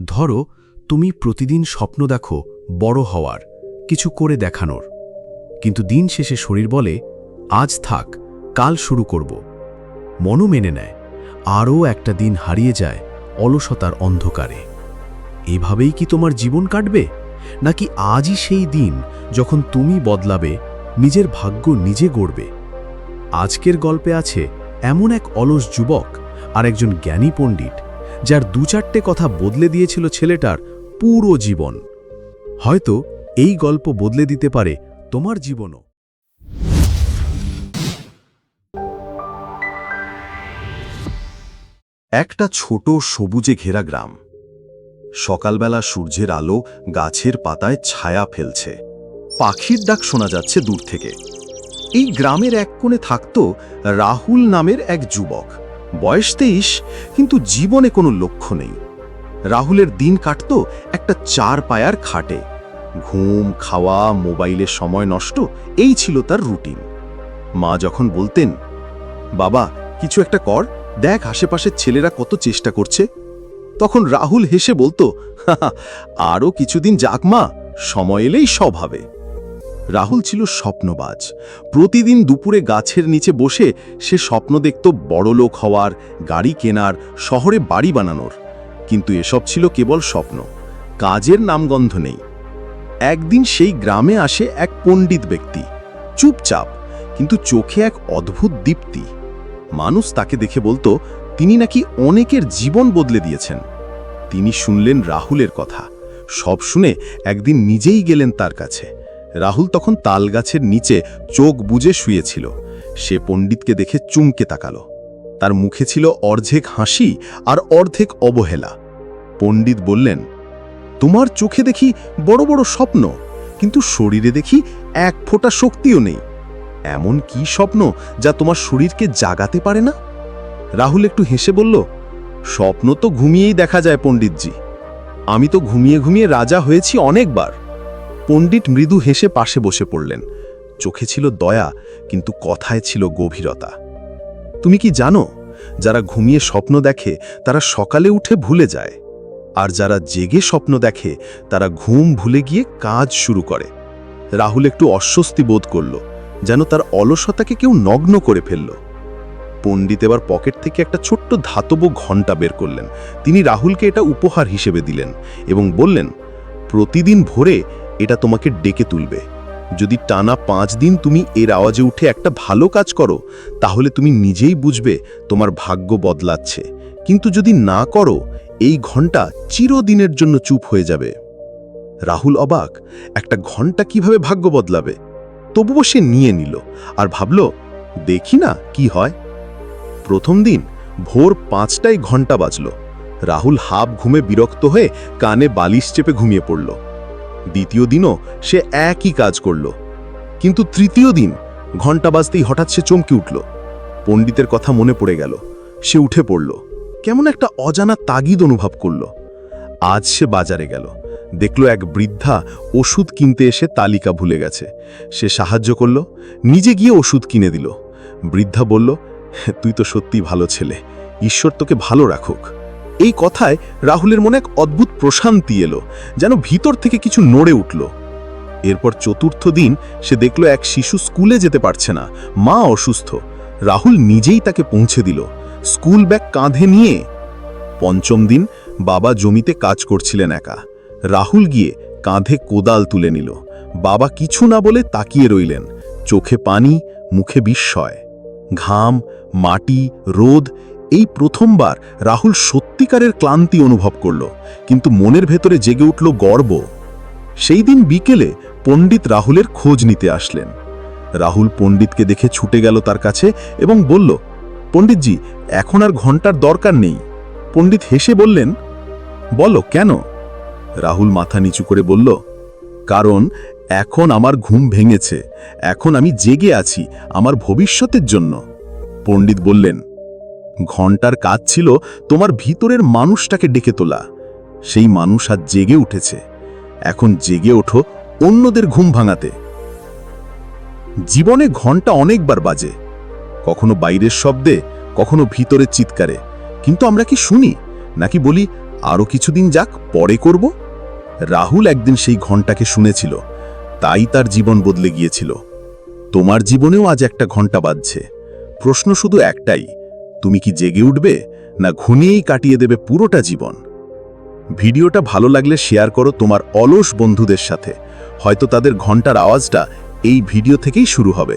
ধরো, তুমি প্রতিদিন স্বপ্ন দেখো বড় হওয়ার, কিছু করে দেখানোর। কিন্তু দিন শেষে শরীর বলে, আজ থাক, কাল শুরু করব। মনও মেনে নেয়, আরও একটা দিন হারিয়ে যায় অলসতার অন্ধকারে। এভাবেই কি তোমার জীবন কাটবে? নাকি আজই সেই দিন যখন তুমি বদলাবে, নিজের ভাগ্য নিজে গড়বে? আজকের গল্পে আছে এমন এক অলস যুবক আর একজন জ্ঞানী পণ্ডিত যার দু চারটে কথা বদলে দিয়েছিল ছেলেটার পুরো জীবন। হয়তো এই গল্প বদলে দিতে পারে তোমার জীবনও। একটা ছোট সবুজে ঘেরা গ্রাম। সকালবেলা সূর্যের আলো গাছের পাতায় ছায়া ফেলছে। পাখির ডাক শোনা যাচ্ছে দূর থেকে। এই গ্রামের এক কোণে থাকত রাহুল নামের এক যুবক। বয়স তেইশ কিন্তু জীবনে কোনো লক্ষ্য নেই। রাহুলের দিন কাটত একটা চার পায়ার খাটে। ঘুম খাওয়া মোবাইলে সময় নষ্ট এই ছিল তার রুটিন। মা যখন বলতেন বাবা কিছু একটা কর দেখ আশেপাশের ছেলেরা কত চেষ্টা করছে। তখন রাহুল হেসে বলতো "হাহা, আরও কিছুদিন যাক মা সময় এলেই সব হবে। রাহুল ছিল স্বপ্নবাজ। প্রতিদিন দুপুরে গাছের নিচে বসে সে স্বপ্ন দেখত বড়লোক হওয়ার, গাড়ি কেনার, শহরে বাড়ি বানানোর। কিন্তু এসব ছিল কেবল স্বপ্ন। কাজের নামগন্ধ নেই। একদিন সেই গ্রামে আসে এক পণ্ডিত ব্যক্তি। চুপচাপ, কিন্তু চোখে এক অদ্ভুত দীপ্তি। মানুষ তাকে দেখে বলতো, তিনি নাকি অনেকের জীবন বদলে দিয়েছেন। তিনি শুনলেন রাহুলের কথা। সব শুনে একদিন নিজেই গেলেন তার কাছে। রাহুল তখন তালগাছের নিচে চোখ বুজে শুয়েছিল। সে পণ্ডিতকে দেখে চুমকে তাকালো। তার মুখে ছিল অর্ধেক হাসি আর অর্ধেক অবহেলা। পণ্ডিত বললেন, তোমার চোখে দেখি বড় বড় স্বপ্ন, কিন্তু শরীরে দেখি এক ফোঁটা শক্তিও নেই। এমন কি স্বপ্ন যা তোমার শরীরকে জাগাতে পারে না? রাহুল একটু হেসে বলল, স্বপ্ন তো ঘুমিয়েই দেখা যায় পণ্ডিতজি। আমি তো ঘুমিয়ে ঘুমিয়ে রাজা হয়েছি অনেকবার। পণ্ডিত মৃদু হেসে পাশে বসে পড়লেন। চোখে ছিল দয়া, কিন্তু কথায় ছিল গভীরতা। তুমি কি জানো, যারা ঘুমিয়ে স্বপ্ন দেখে, তারা সকালে উঠে ভুলে যায়। আর যারা জেগে স্বপ্ন দেখে, তারা ঘুম ভুলে গিয়ে কাজ শুরু করে। রাহুল একটু অস্বস্তি বোধ করল, যেন তার অলসতাকে কেউ নগ্ন করে ফেলল। পণ্ডিত এবার পকেট থেকে একটা ছোট্ট ধাতব ঘণ্টা বের করলেন। তিনি রাহুলকে এটা উপহার হিসেবে দিলেন এবং বললেন, প্রতিদিন ভোরে এটা তোমাকে ডেকে তুলবে। যদি টানা পাঁচ দিন তুমি এর আওয়াজে উঠে একটা ভালো কাজ করো, তাহলে তুমি নিজেই বুঝবে তোমার ভাগ্য বদলাচ্ছে। কিন্তু যদি না করো, এই ঘণ্টা চিরদিনের জন্য চুপ হয়ে যাবে। রাহুল অবাক, একটা ঘণ্টা কীভাবে ভাগ্য বদলাবে? তবুও সে নিয়ে নিল আর ভাবল, দেখি না কি হয়। প্রথম দিন ভোর পাঁচটায় ঘণ্টা বাজল। রাহুল হাফ ঘুমে বিরক্ত হয়ে কানে বালিশ চেপে ঘুমিয়ে পড়ল। দ্বিতীয় দিনও সে একই কাজ করল। কিন্তু তৃতীয় দিন ঘণ্টা বাজতেই হঠাৎ সে চমকে উঠল। পণ্ডিতের কথা মনে পড়ে গেল। সে উঠে পড়ল। কেমন একটা অজানা তাগিদ অনুভব করল। আজ সে বাজারে গেল। দেখল এক বৃদ্ধা ওষুধ কিনতে এসে তালিকা ভুলে গেছে। সে সাহায্য করল, নিজে গিয়ে ওষুধ কিনে দিল। বৃদ্ধা বলল তুই তো সত্যি ভালো ছেলে। ঈশ্বর তোকে ভালো রাখুক। এই কথায় রাহুলের মনে এক অদ্ভুত প্রশান্তি এলো, যেন ভিতর থেকে কিছু নড়ে উঠল। এরপর চতুর্থ দিন সে দেখল এক শিশু স্কুলে যেতে পারছে না, মা অসুস্থ। রাহুল নিজেই তাকে পৌঁছে দিল। স্কুল ব্যাগ কাঁধে নিয়ে পঞ্চম দিন বাবা জমিতে কাজ করছিলেন একা। রাহুল গিয়ে কাঁধে কোদাল তুলে নিল। বাবা কিছু না বলে তাকিয়ে রইলেন। চোখে পানি, মুখে বিস্ময়। ঘাম, মাটি, রোদ এই প্রথমবার রাহুল সত্যিকারের ক্লান্তি অনুভব করল, কিন্তু মনের ভেতরে জেগে উঠল গর্ব। সেই দিন বিকেলে পণ্ডিত রাহুলের খোঁজ নিতে আসলেন। রাহুল পণ্ডিতকে দেখে ছুটে গেল তার কাছে এবং বলল, পণ্ডিতজি, এখন আর ঘণ্টার দরকার নেই। পণ্ডিত হেসে বললেন, বলো, কেন? রাহুল মাথা নিচু করে বলল, কারণ এখন আমার ঘুম ভেঙেছে, এখন আমি জেগে আছি, আমার ভবিষ্যতের জন্য। পণ্ডিত বললেন ঘণ্টার কাজ ছিল তোমার ভিতরের মানুষটাকে ডেকে তোলা। সেই মানুষ আজ জেগে উঠেছে। এখন জেগে ওঠো অন্যদের ঘুম ভাঙাতে। জীবনে ঘণ্টা অনেকবার বাজে। কখনো বাইরের শব্দে, কখনো ভিতরের চিৎকারে। কিন্তু আমরা কি শুনি? নাকি বলি আরও কিছুদিন যাক, পরে করব? রাহুল একদিন সেই ঘন্টাকে শুনেছিল। তাই তার জীবন বদলে গিয়েছিল। তোমার জীবনেও আজ একটা ঘণ্টা বাজছে। প্রশ্ন শুধু একটাই তুমি কি জেগে উঠবে না ঘুমিয়েই কাটিয়ে দেবে পুরোটা জীবন? ভিডিওটা ভালো লাগলে শেয়ার করো তোমার অলস বন্ধুদের সাথে। হয়তো তাদের ঘণ্টার আওয়াজটা এই ভিডিও থেকেই শুরু হবে।